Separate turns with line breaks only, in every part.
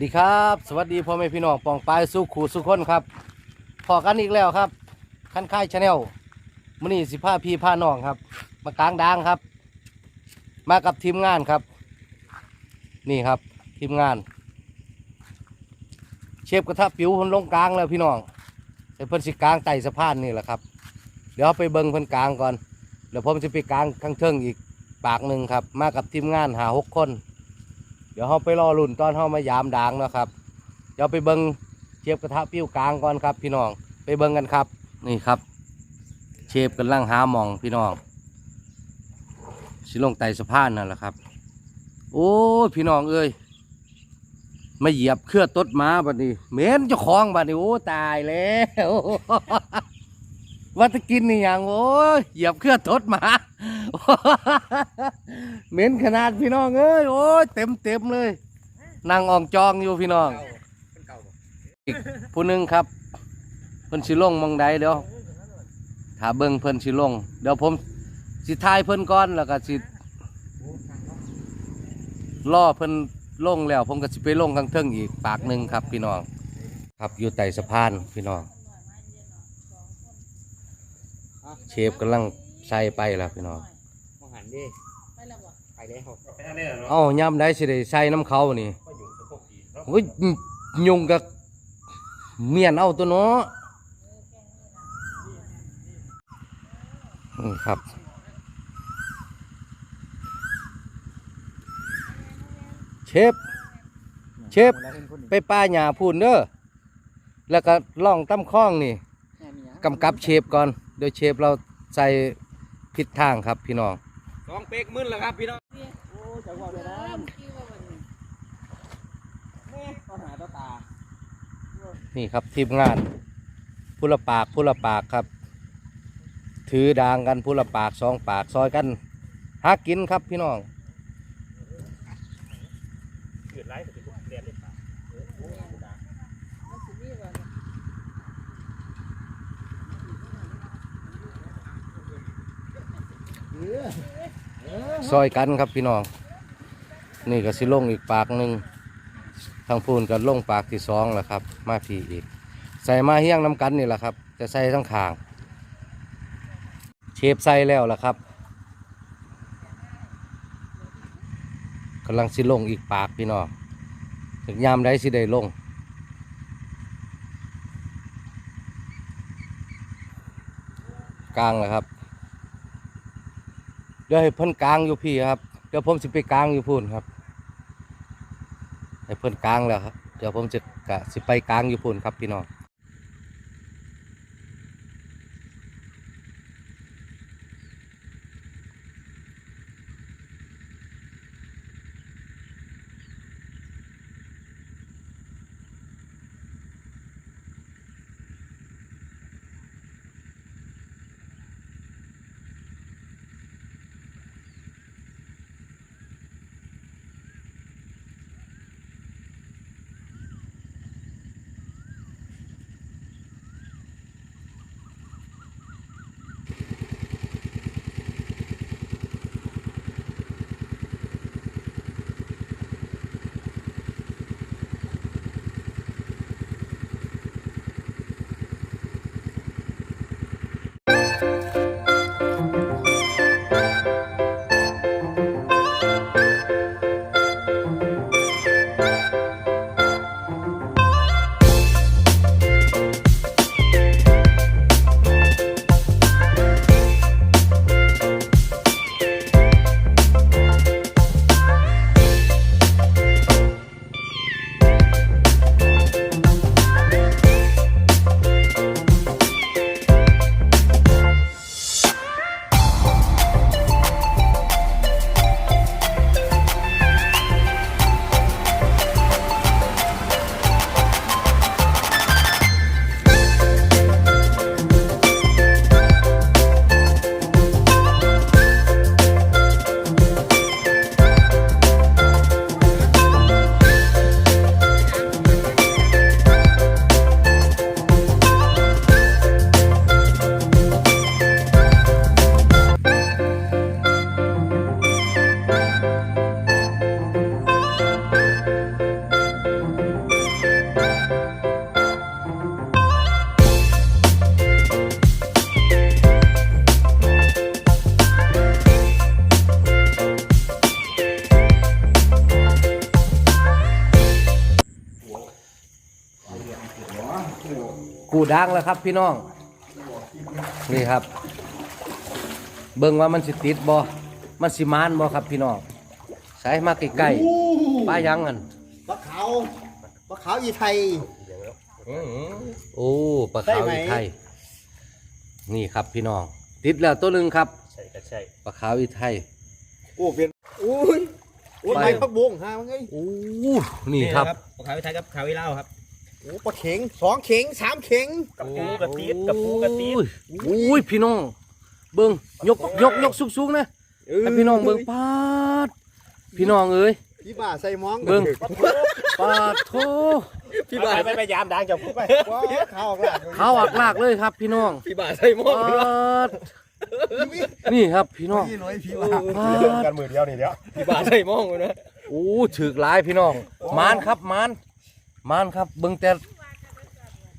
สวัสดีครับ สวัสดีพ่อแม่พี่น้องปองปายสุขูสุขคนครับพอกันอีกแล้วครับขั้นค่ายชาแนลมื้อนี้สิพาพี่พาน้องครับ มากลางดางครับ มากับทีมงานครับ นี่ครับทีมงาน เชฟกระทะปิวคนลงกลางแล้วพี่น้องแต่เพิ่นสิกลางไต่สะพานนี่แหละครับ เดี๋ยวไปเบิ่งเพิ่นกลางก่อนเดี๋ยวผมจะไปกลางข้างเทิงอีกปากหนึ่งครับ มากับทีมงานหาหกคน ดี๋ยวเราไปรอลุ่นตอนเรามายามด่างนะครับ เดี๋ยวไปเบิงเชฟกระทะปิ้วกลางก่อนครับ พี่น้อง ไปเบิงกันครับ นี่ครับ เชฟกันล่างหามองพี่น้องสิลงไตสะพานนั่นแหละครับ โอ้พี่น้องเอ้ยมาเหยียบเครือต้นม้บัดนี้เหม็นเจ้าของบัดนี้โอ้ตายแล้วว่าจะกินนี่อย่างโอ้เหยียบเครือต้นม้ เหม็นขนาดพี่น้องเอ้ยโอ้ยเต็มเต็มเลยนั่งอ่องจองอยู่พี่น้องอีกผู้หนึ่งครับ เพิ่นสิลงมองใดเดี๋ยวถ้าเบิ่งเพิ่นสิลง เดี๋ยวผมสิทายเพิ่นก่อนแล้วก็สิล่อเพิ่นลงแล้ว ผมก็สิไปลงข้างเทิงอีกปากหนึ่งครับ พี่น้อง ครับอยู่ใต้สะพานพี่น้อง เชฟกำลังใส่ไปแล้วพี่น้อง
มองหันดิไปแล้วไปแล้ว
เอ้าย่ำได้สิได้ใส่น้ำเขานี่โอ้ยยุงกับเมียนเอาตัวเนาะนี่ครับเชฟเชฟไปป้าหญ้าพูนเด้อแล้วก็ล่องตั้มข้องนี่กำกับเชฟก่อน เดี๋ยวเชฟเราใส่ผิดทางครับพี่น้อง
สองเป๊กมึนแล้วครับพี่น้องโอ้จังหวะเดียวนะแม่ต้นหาต้นตา
นี่ครับทีมงานพูละปากพูละปากครับ ถือดางกันพูละปากสองปากซอยกันหากินครับพี่น้อง
เกิดไรแต่เป็นเรียนเล่นปา
ซอยกันครับพี่น้อง นี่ก็สิลงอีกปากหนึ่งทางพูนก็ลงปากที่สองแล้วครับ มาพีอีก ใส่มาเฮี้ยงน้ำกันนี่แหละครับ จะใส่ทั้งขาง เชฟใส่แล้วล่ะครับกำลังสิลงอีกปากพี่น้องถึงยามได้สิได้ลงกลางแล้วครับ ดี๋ยวให้เพิ่นกลางอยู่พี่ครับ เดี๋ยวผมสิไปกลางอยู่พูนครับ ให้เพิ่นกลางแล้วครับ เดี๋ยวผมจะกะสิไปกลางอยู่พูนครับพี่น้อง กูดังแล้วครับพี่น้อง นี่ครับ เบิ่งว่ามันสิติดบ่มันสิมานบ่ครับพี่น้องใส่มาใกล้ๆป้ายังกัน
ปลาขาวปลาขาวอีไทย
โอ้ปลาขาว
ใช่ไหม
อีไทย นี่ครับพี่น้อง ติดแล้วตัวหนึ่งครับ
ใช่ก็ใช่
ปลาขาวอีไทย
โอ้เป็นโอ้ยโอ้ย
ไป
ไม้พักบุ้งฮะมึงไง
โอ้นี่ครับ
ปลาขาวไทยกับขาวอีเล่าครับ
โอ้ปลาเข็งสองเข็งสามเข็ง
กับปูกระตีดกับปูกระตีด
โอ้ยโอ้ยพี่น้องเบิ่งยกยกยกสูงๆนะให้พี่น้องเบิ่งปาดพี่น้องเอ้ย
พี่บ้าใส่มอง
เบิ่งปาดโท
พี่บ่ายไปพยายามดังจับพูดไป
ว้าวขาวกระ
เขาอักลากเลยครับ พี่น้อง
พี่บ่ายใส่หม้อ
ปาดนี่ครับพี่น้อง
พี่น้อยพี่บ้า
ปาด
กันมือเดียวนี่เดียวพี่บ่ายใส่หม้อเลยนะ
โอ้ถึกหลายพี่น้องมานครับมาน มานครับเบิ่งแต่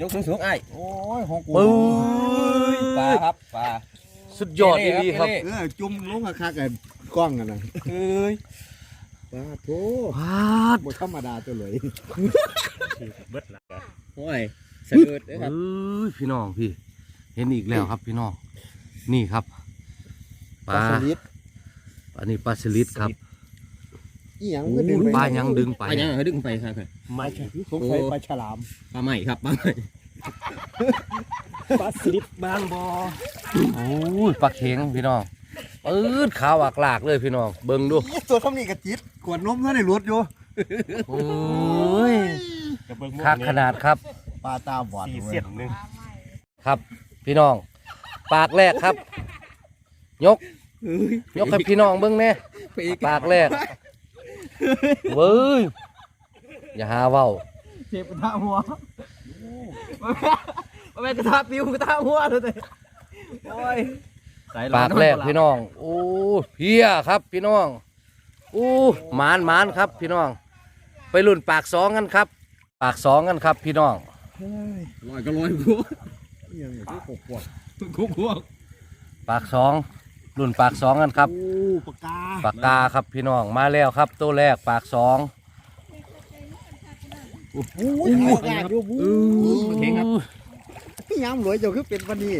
ยกสูงๆไอ้
โอ้ยของกู
ปื้
ปลาครับปลา
สุดยอดดีๆครับ
เออจุ่มลงคักๆกันกล้องกันนะ
เอ้ย
ปลาโถ
ปาด
บ่ธรรมดาตัวเลย
เบิดละ
โอ้ยสะดุดเลยครับ
เอ้ยพี่น้องพี่ เห็นอีกแล้วครับพี่น้องนี่ครับป
ป
ลา
ลาสลิด
อันนี้ปลาสลิดครับ
อีหยัง
โอ้
ก็ดึงไป
ปลายังดึงไป
ไปยังเขาดึงไปครับ
ไม่สงสัยปลาฉลาม
ปลาใหม่ครับปลาใหม่
ปลาสลิดบางบ่อ
โอ้ยปลาเข็งพี่น้องปื๊ดขาวอักลากเลยพี่น้องเบิ่งดู
อีตัวทำนี่กระจิตกวดนมเท่าในรถอยู่
โอ้ย
จะเบิ่ง
คักขนาดครับ
ปลาตาบอด
สี่
ว้
เส้นหนึ่ง
ครับพี่น้อง ปากแรกครับ ยกยกให้พี่น้องเบิ่งแน่
ไปอีก
ปากแรก เว้ยอย่าหาเว้า
เจ็บกระทะหัวมันเป็นกระทะปิวกระทะหัวเลยโอ้ย
ปากแรกพี่น้องโอ้เพียครับพี่น้องโอ้หมานหมานครับ พี่น้อง ไปรุ่นปากสองกันครับ ปากสองกันครับ พี่น้อง
ลอยก็ลอยหัว
อีหยังเนี่ยที่ปวด
คุกหัว
ปากสอง รุ่นปากสองกันครับ
โอ้ปากกา
ปากกาครับพี่น้องมาแล้วครับ ตัวแรกปากสอง
โอ้ยขาวกระดูบู
เข่งครับ
พี่ยามรวยเจ้าคือเป็นวันนี้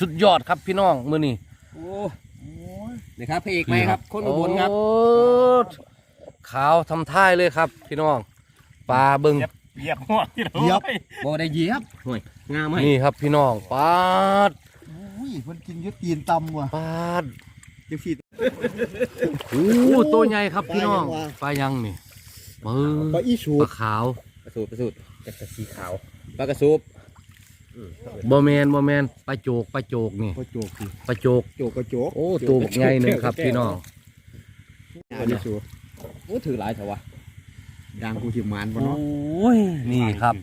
สุดยอดครับพี่น้องมือนี่
โอ้นี่ครับพระเอกไหมครับ คนอุบลครับ
โอ้ขาวทำท่ายเลยครับ พี่น้องปลาเบิง
เหยียบหัวที่เรา
บ่ได้เหยียบโอ้ยงามไหม
นี่ครับพี่น้องปาด
อุ้ย มันกินอยึดตีนตำว่ะ
ปาด
จังสิ
โอ้ตัวใหญ่ครับพี่น้อง
ป
ป
ลา
ลา
ยั
ยัง
งวะ
นี่เบิ้
ปลาอีสู
ปลาขาว
กระสูบกระสูบ
จะสีขาว
ปลากระสูบ
บอแมนบอแมนปลาโจกปลาโจกนี่
ปลาโจกสิ
ปลาโจก
โจกกระโจก
โอ้ตัวบักใหญ่หนึ่งครับพี่น้อง
ปลาอีสู
โอ้ถือหลายเถอะวะ
ดังกูสิมาน
โอ
บ่เนาะ้
ยนี่ครับ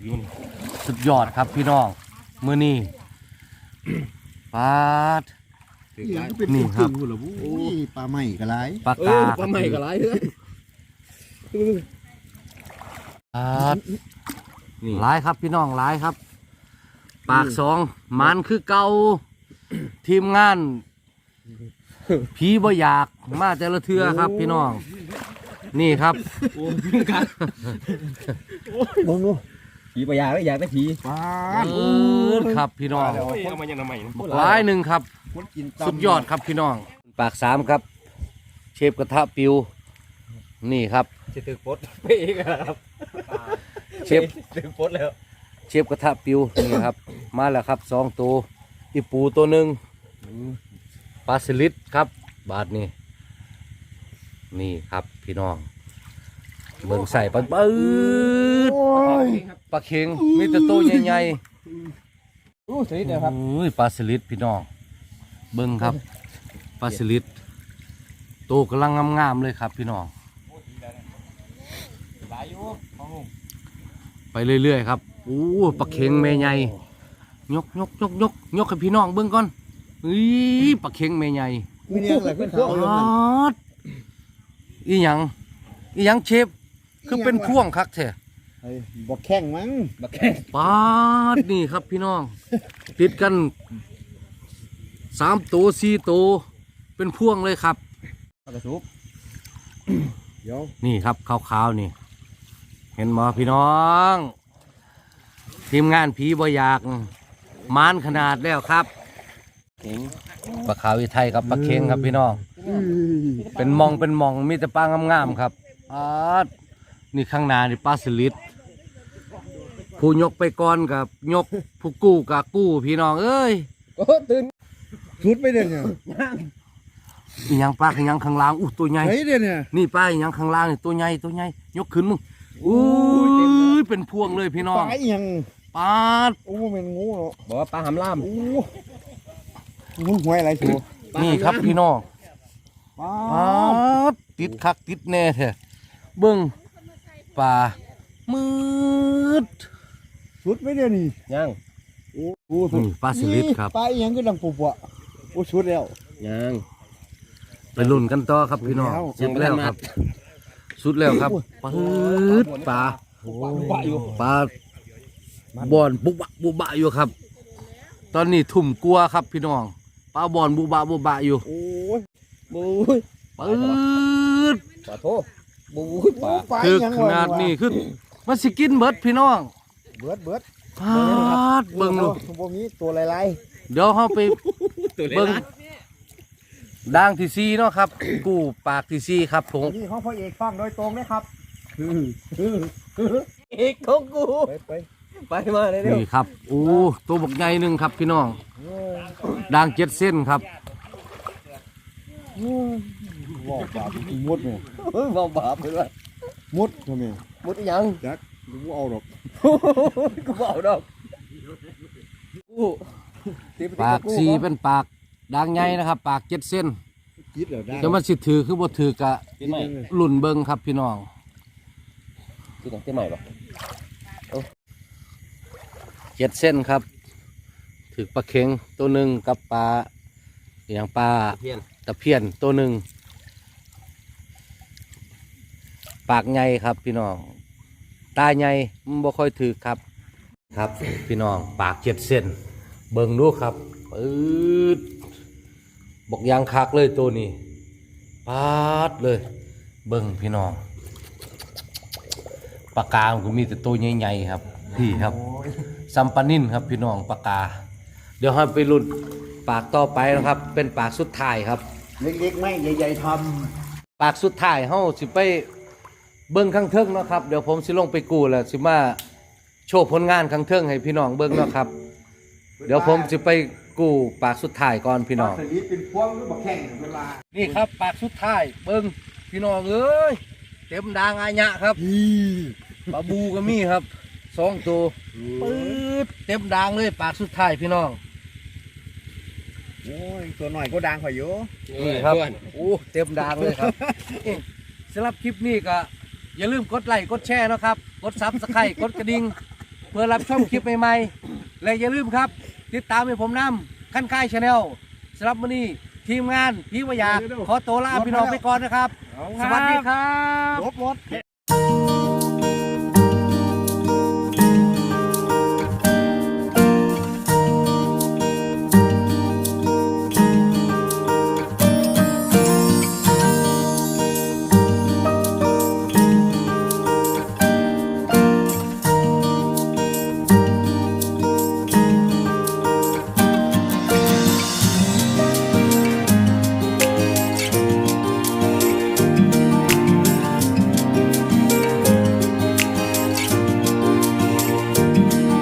สุดยอดครับพี่น้องมือนี่ ปาด
ถือ
อีห
ห
ยั
ลางย
ก็เป็น
นี่ครับ
ตึงๆพุ่นล่ะบูอุ้ยปลาใหม่ก็หลาย
ปลา
เอกาอปลาใหม่ก็หลายเลย
ปาดหลายครับพี่น้องหลายครับ ปากสองมันคือเก่าทีมงานผีบ่อยากมาแต่ละเทือครับพี่น้อง นี่ครับ
โอ้ยกัน
บ่งู
ผีปลายาไม่อยากได้ผี
ปลา
เออครับพี่น้อง
โอ้ยเอามายังทำไมนะ
หลายหนึ่งครับ
คนกินตำ
สุดยอดครับพี่น้อง ปากสามครับ เชฟกระทะปิว นี่ครับ
จะตึกปดไปอีกครับ
เชฟ
ตึกปดแล้ว
เชฟกระทะปิวนี่ครับ มาแล้วครับสองตัวอีปูตัวหนึ่งปลาสลิดครับ บาทนี่นี่ครับพี่น้อง เบิ่งใส่ปลาปื๊ดปลาเข็งมีแต่ตัวใหญ่
โอ้สลิด
ๆ
เดียวครับ
โอ้ยปลาสลิดพี่น้องเบิ่งครับปลาสลิดโตวกำลังงามๆเลยครับพี่น้อง
หลายอยู่ของลุง
ไปเรื่อยๆครับโอ้ปลาเข็งแม่ใหญ่ยกยกยกยกยกให้พี่น้องเบิ่งก่อนอีปลาเข็งแม่ใหญ่
มีเนี่ยอะไรเป็นพวก
ปาดอีหยังอีหยังเชฟ คือเป็นพ่วงคักแท้
เฮ้ยบ่แข้งมั้ง
บักแข้ง
ปาดนี่ครับพี่น้อง ติดกันสามตัวสี่ตัวเป็นพ่วงเลยครับ
ปลากระสูบ
เดี๋ยว
นี่ครับขาวๆนี่ เห็นไหมพี่น้อง ทีมงานผีบ่อยากมานขนาดแล้วครับ
เก่ง
ปลาขาวอีไทยกับปลาเค็งครับพี่น้อง เป็นมองเป็นมองมีแต่ปลางามๆครับอาด นี่ข้างหน้านี่ปลาสลิดผู้ยกไปก่อนกับยกผู้กู้กับกู้พี่น้องเอ้ย
โอ้ตื่น
ชุดไปเด้อเนี่ย
อีหยังปลาอีหยังข้างล่างอู้ตัวใหญ่
เฮ้ยเด้อเนี่ย
นี่ปลาอีหยังข้างล่างนี่ตัวใหญ่ตัวใหญ่ยกขึ้นมึงอู้ยเป็นพวงเลยพี่น้อง
ปลาอีหยัง
ปาด
โอ้เป็นงูเนาะ
บอกว่าปลาหำล่าม
โอ้งูหวยอะไรชัว
นี่ครับพี่น้อง
ปลา
ปาดติดคักติดแน่แท้เบิ้ง ปลามืด
ชุดไปเด้อนี่
ยัง
โอ้โห
นี่ปลาสลิดครับ
ปลาอีหยังก็ดังปุบอะโอ้ชุดแล้ว
ยัง
ไปลุ้นกันต่อครับพี่น้อง
แล้ว
สุดแล้วครับ สุดแล้วครับปืดปลา
โอ้
ปลาอยู่
ปลาบอนบุบะบุบะอยู่ครับ ตอนนี้ทุ่มกลัวครับพี่น้องปลาบอนบุบะบุบะอยู่
โอ้ย
บูย
ปืด
ปลาโท บูยปลา
ปลา
ถึ
อี
ก
หยัง
ขนาดนี้คือมันสิกินเบิดพี่น้อง
เบิดเบิด
พาดเบิ่งดู
บ่มีตัวลาย
เดี๋ยวเขาไป
ตัวเล็
เบิ่ง
ก
ด่างที่ซีเนาะครับ กู้ปากที่ซีครับผม
ๆนี่ของพ่อเอกฟังโดยตรงนะครับ
เอกของกู
ไปไป
ไปมาเลยเร็ว
นี่ครับโอ้ตัวบักใหญ่หนึ่งครับพี่น้องด่างเจ็ดเส้นครับ
ว่าปลามุดเนี่ย
เฮ้ยบ่บาปเลยว่ะ
มุดทำไม
มุดอีหยัง
จักกูเอาดอก
กูบ่เอาดอกกูตีไปตี
ปาก
บกู
ซีเป็นปากด่างใหญ่นะครับ ปากเจ็ดเส้น
คิดแล้วได้
จะมันสิถือคือบ่ถือกะ
กินใหม่
ลุ่นเบิงครับพี่น้อง
กินของที่ใหม่ปะ
เจ็ดเส้นครับ ถือปลาเข็งตัวหนึ่งกับปลาอหย่างปลา
เพี้ยน
ตะเพียนตัวหนึ่ง ปากใหญ่ครับพี่น้อง ตาใหญ่มันบ่ค่อยถือครับ ครับพี่น้องปากเจ็ดเส้น เบิ่งดูครับปืดบอกยางคักเลยตัวนี้ปาดเลย เบิ่งพี่น้องปากกามันก็มีแต่ตัวใหญ่ๆครับ พี่ครับซัมปานินครับพี่น้องปากกา เดี๋ยวให้ไปลุ้นปากต่อไปนะครับ เป็นปากสุดท้ายครับ
เล็กๆไม่ใหญ่ๆท
ปากสุดท้ายเฮาสิไป เบิ่งข้างเทิงเนาะครับเดี๋ยวผมสิลงไปกู้แล้วสิมาโชว์ผลงานข้างเทิงให้พี่น้องเบิ่งเนาะครับำเดี๋ยวผมสิไปกู้ปากสุดท้ายก่อนพี่น้อง
สลิดเป็นพวงหรือบักแข้งเวลา
นี่ครับปากสุดท้ายเบิ่งพี่น้องเอ้ยเต็มดางอายะครับ
อี
ปลาบูก็มีครับสองตัวปื๊ดเต็มดางเลยปากสุดท้ายพี่น้อง
โอ้ยตัวหน่อยก็ดังข่อยอยู่
นี่ครับโอ้เต็มดางเลยครับสำหรับคลิปนี้ก็ อย่าลืมกดไลค์กดแชร์นะครับ กดซับสไครต์กดกระดิ่งเพื่อรับชมคลิปใหม่ๆ และอย่าลืมครับ ติดตามให้ผมนำขั้นค่ายชาแนลสำหรับวันนี้ทีมงานพี่วายาขอตัวลาพี่น้องไปก่อนนะครับ สวัสดีครับ
ลบรถ